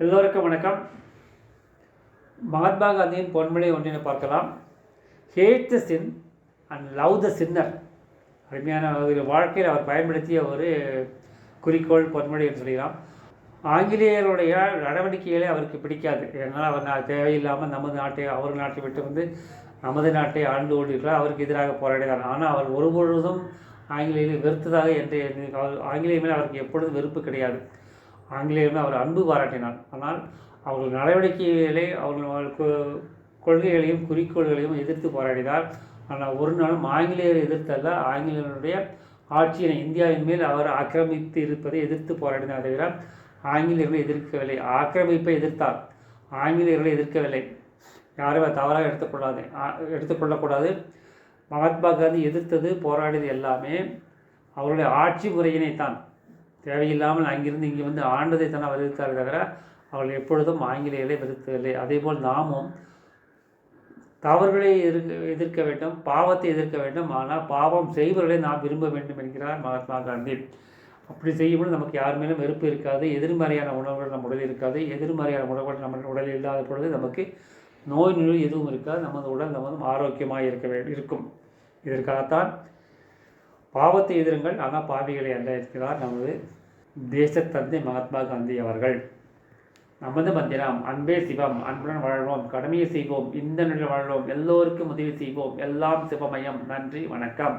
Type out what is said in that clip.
எல்லோருக்கும் வணக்கம். மகாத்மா காந்தியின் பொன்மொழி ஒன்றினை பார்க்கலாம். Hate the sin and love the sinner அருமையான ஒரு வாழ்க்கையில் அவர் பயன்படுத்திய ஒரு குறிக்கோள் பொன்மொழி என்று சொல்லலாம். ஆங்கிலேயருடைய நடவடிக்கைகளே அவருக்கு பிடிக்காது. ஏன்னால் அவர் தேவையில்லாமல் நமது நாட்டை அவர் நாட்டை விட்டு வந்து நமது நாட்டை ஆண்டு கொண்டிருக்கிறார் அவருக்கு எதிராக போராடினார். ஆனால் அவர் ஒருபொழுதும் ஆங்கிலேயரை வெறுத்ததாக என்று அவர் ஆங்கிலேய மேலே அவருக்கு எப்பொழுதும் வெறுப்பு கிடையாது. ஆங்கிலேயருமே அவர் அன்பு பாராட்டினார். ஆனால் அவர்கள் நடவடிக்கைகளை அவர்கள் கொள்கைகளையும் குறிக்கோள்களையும் எதிர்த்து போராடினார். ஆனால் ஒரு நாளும் ஆங்கிலேயரை எதிர்த்தல்ல. ஆங்கிலேயருடைய ஆட்சியினை இந்தியாவின் மேல் அவர் ஆக்கிரமித்து இருப்பதை எதிர்த்து போராடினார் தவிர ஆங்கிலேயர்களை எதிர்க்கவில்லை. ஆக்கிரமிப்பை எதிர்த்தார். ஆங்கிலேயர்களை எதிர்க்கவில்லை. யாரும் தவறாக எடுத்துக்கொள்ளாது எடுத்துக்கொள்ளக்கூடாது. மகாத்மா காந்தி எதிர்த்தது போராடியது எல்லாமே அவருடைய ஆட்சி முறையினை தான் தேவையில்லாமல் அங்கிருந்து இங்கே வந்து ஆண்டதை தான் அவர் தவிர அவர்கள் எப்பொழுதும் ஆங்கிலேயரை வெறுத்ததில்லை அதேபோல் நாமும் தவறுகளை எதிர்க்க எதிர்க்க வேண்டும் பாவத்தை எதிர்க்க வேண்டும். ஆனால் பாவம் செய்பவர்களை நாம் விரும்ப வேண்டும் என்கிறார் மகாத்மா காந்தி. அப்படி செய்யும்போது நமக்கு யார் மேலும் வெறுப்பு இருக்காது. எதிர்மறையான உணவுகள் நம் உடலில் இருக்காது. எதிர்மறையான உணவுகள் நம்ம உடலில் இல்லாத பொழுது நமக்கு நோய் நொடி எதுவும் இருக்காது. நமது உடல் நமது ஆரோக்கியமாக இருக்க வே இருக்கும். இதற்காகத்தான் பாவத்தை எதிருங்கள் ஆனால் பாவிகளை அல்ல இருக்கிறார் நமது தேசத்தந்தை மகாத்மா காந்தி அவர்கள். நமது மந்திரம் அன்பே சிவம் அன்புடன் வாழ்வோம் கடமையை செய்வோம் இந்த நிலையில் வாழ்வோம் எல்லோருக்கும் உதவி செய்வோம் எல்லாம் சிவமயம். நன்றி வணக்கம்.